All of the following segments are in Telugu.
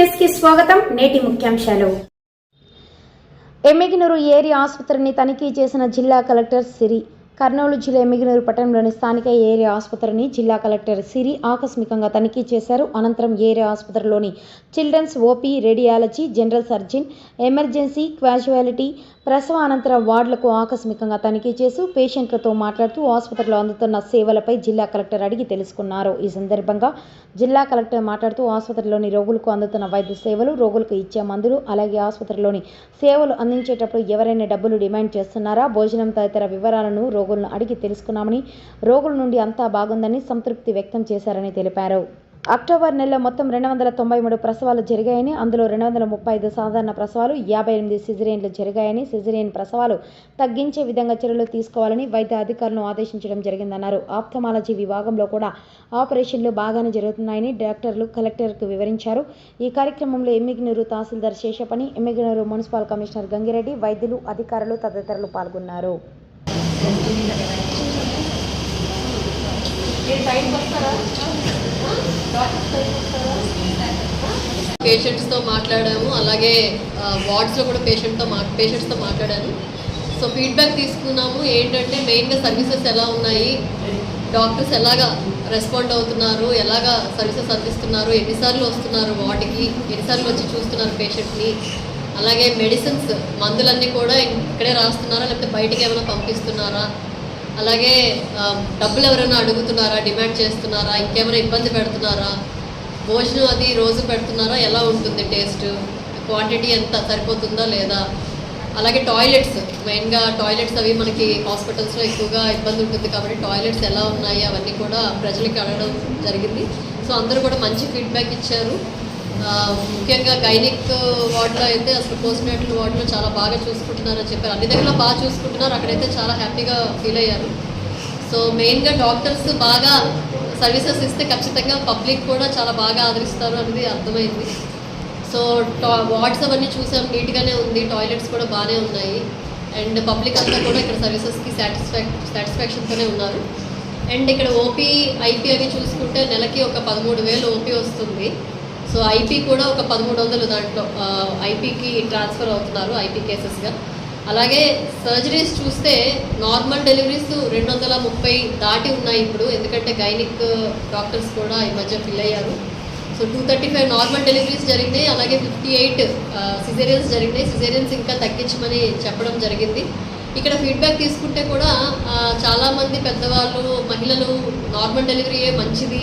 కి స్వాగతం నేటి ముఖ్యాంశాలు. ఎమ్మిగినూరు ఏరి ఆసుపత్రిని తనిఖీ చేసిన జిల్లా కలెక్టర్ సిరి కర్నూలు జిల్లా ఎమ్మిగినూరు పట్టణంలోని స్థానిక ఏరియా ఆసుపత్రిని జిల్లా కలెక్టర్ సిరి ఆకస్మికంగా తనిఖీ చేశారు. అనంతరం area ఆసుపత్రిలోని children's OP radiology general surgeon emergency casualty ప్రసవ అనంతర వార్డులకు ఆకస్మికంగా తనిఖీ చేసి పేషెంట్లతో మాట్లాడుతూ ఆసుపత్రిలో అందుతున్న సేవలపై జిల్లా కలెక్టర్ అడిగి తెలుసుకున్నారు. ఈ సందర్భంగా జిల్లా కలెక్టర్ మాట్లాడుతూ ఆసుపత్రిలోని రోగులకు అందుతున్న వైద్య సేవలు రోగులకు ఇచ్చే మందులు అలాగే ఆసుపత్రిలోని సేవలు అందించేటప్పుడు ఎవరైనా డబ్బులు డిమాండ్ చేస్తున్నారా? భోజనం తదితర వివరాలను రోగులను అడిగి తెలుసుకున్నామని రోగుల నుండి అంతా బాగుందని సంతృప్తి వ్యక్తం చేశారని తెలిపారు. అక్టోబర్ నెలలో మొత్తం రెండు వందల తొంభై మూడు ప్రసవాలు జరిగాయని అందులో రెండు వందల ముప్పై ఐదు సాధారణ ప్రసవాలు యాభై ఎనిమిది సిజరేన్లు జరిగాయని సిజరేన్ ప్రసవాలు తగ్గించే విధంగా చర్యలు తీసుకోవాలని వైద్య అధికారులను ఆదేశించడం జరిగిందన్నారు. ఆప్థమాలజీ విభాగంలో కూడా ఆపరేషన్లు బాగానే జరుగుతున్నాయని డాక్టర్లు కలెక్టర్కు వివరించారు. ఈ కార్యక్రమంలో ఎమ్మిగినూరు తహసీల్దార్ శేషపని ఎమ్మిగినూరు మున్సిపల్ కమిషనర్ గంగిరెడ్డి వైద్యులు అధికారులు తదితరులు పాల్గొన్నారు. పేషెంట్స్తో మాట్లాడాము అలాగే వార్డ్స్లో కూడా పేషెంట్తో మా పేషెంట్స్తో మాట్లాడాను. సో ఫీడ్బ్యాక్ తీసుకున్నాము ఏంటంటే మెయిన్గా సర్వీసెస్ ఎలా ఉన్నాయి డాక్టర్స్ ఎలాగా రెస్పాండ్ అవుతున్నారు ఎలాగా సర్వీసెస్ అందిస్తున్నారు ఎన్నిసార్లు వస్తున్నారు వార్డుకి ఎన్నిసార్లు వచ్చి చూస్తున్నారు పేషెంట్ని అలాగే మెడిసిన్స్ మందులన్నీ కూడా ఇక్కడే రాస్తున్నారా? లేకపోతే బయటికి ఏమైనా పంపిస్తున్నారా? అలాగే డబ్బులు ఎవరైనా అడుగుతున్నారా? డిమాండ్ చేస్తున్నారా? ఇంకేమైనా ఇబ్బంది పెడుతున్నారా? భోజనం అది రోజు పెడుతున్నారా? ఎలా ఉంటుంది టేస్ట్? క్వాంటిటీ ఎంత? సరిపోతుందా లేదా? అలాగే టాయిలెట్స్ మెయిన్గా టాయిలెట్స్ అవి మనకి హాస్పిటల్స్లో ఎక్కువగా ఇబ్బంది ఉంటుంది కాబట్టి టాయిలెట్స్ ఎలా ఉన్నాయి? అవన్నీ కూడా ప్రజలకి అడగడం జరిగింది. సో అందరూ కూడా మంచి ఫీడ్బ్యాక్ ఇచ్చారు. ముఖ్యంగా గైనిక్ వార్డులో అయితే అసలు పోస్ట్ నేటల్ వార్డులో చాలా బాగా చూసుకుంటున్నారని చెప్పారు. అన్ని దగ్గర బాగా చూసుకుంటున్నారు. అక్కడైతే చాలా హ్యాపీగా ఫీల్ అయ్యారు. సో మెయిన్గా డాక్టర్స్ బాగా సర్వీసెస్ ఇస్తే ఖచ్చితంగా పబ్లిక్ కూడా చాలా బాగా ఆదరిస్తారు అనేది అర్థమైంది. సో టా వార్డ్స్ అవన్నీ చూసాం. నీట్గానే ఉంది. టాయిలెట్స్ కూడా బాగానే ఉన్నాయి. అండ్ పబ్లిక్ అంతా కూడా ఇక్కడ సర్వీసెస్కి సాటిస్ఫాక్ సాటిస్ఫాక్షన్తోనే ఉన్నారు. అండ్ ఇక్కడ ఓపీ ఐపీ అవి చూసుకుంటే నెలకి ఒక పదమూడు వేలు ఓపీ వస్తుంది. సో ఐపీ కూడా ఒక పదమూడు వందలు దాంట్లో ఐపీకి ట్రాన్స్ఫర్ అవుతున్నారు ఐపీ కేసెస్గా. అలాగే సర్జరీస్ చూస్తే నార్మల్ డెలివరీస్ రెండు వందల ముప్పై దాటి ఉన్నాయి ఇప్పుడు ఎందుకంటే గైనిక్ డాక్టర్స్ కూడా ఈ మధ్య ఫిల్ అయ్యారు. So two thirty five normal deliveries జరిగినాయి అలాగే ఫిఫ్టీ ఎయిట్ సిజేరియన్స్ జరిగినాయి. సిజేరియన్స్ ఇంకా తగ్గించమని చెప్పడం జరిగింది. ఇక్కడ ఫీడ్బ్యాక్ తీసుకుంటే కూడా చాలామంది పెద్దవాళ్ళు మహిళలు నార్మల్ డెలివరీయే మంచిది.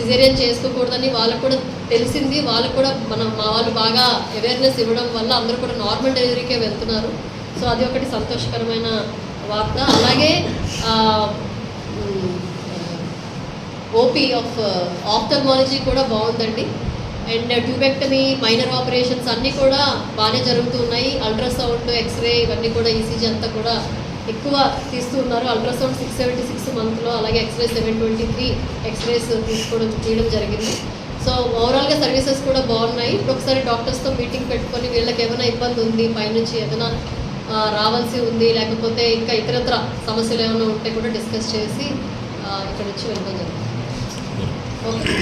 సిజేరియన్ చేసుకోకూడదని వాళ్ళకు కూడా తెలిసింది. వాళ్ళకు కూడా మన మా వాళ్ళు బాగా అవేర్నెస్ ఇవ్వడం వల్ల అందరూ కూడా నార్మల్ డెలివరీకే వెళ్తున్నారు. సో అది ఒకటి సంతోషకరమైన వార్త. అలాగే ఓపీ ఆఫ్ ఆఫ్థల్మాలజీ కూడా బాగుందండి. అండ్ ట్యూబెక్టమీ మైనర్ ఆపరేషన్స్ అన్నీ కూడా బాగానే జరుగుతున్నాయి. అల్ట్రాసౌండ్ ఎక్స్రే ఇవన్నీ కూడా ఈసీజీ అంతా కూడా ఎక్కువ తీస్తూ ఉన్నారు అల్ట్రాసౌండ్ సిక్స్ సెవెంటీ సిక్స్ మంత్లో అలాగే x-ray seven twenty three x-rays తీసుకోవడం చేయడం జరిగింది. సో ఓవరాల్గా సర్వీసెస్ కూడా బాగున్నాయి. ఇప్పుడు ఒకసారి డాక్టర్స్తో మీటింగ్ పెట్టుకొని వీళ్ళకి ఏమైనా ఇబ్బంది ఉంది పైనుంచి ఏదైనా రావాల్సి ఉంది లేకపోతే ఇంకా ఇతరత్ర సమస్యలు ఏమైనా ఉంటే కూడా డిస్కస్ చేసి ఇక్కడ నుంచి వెళ్ళడం జరుగుతుంది ఓకే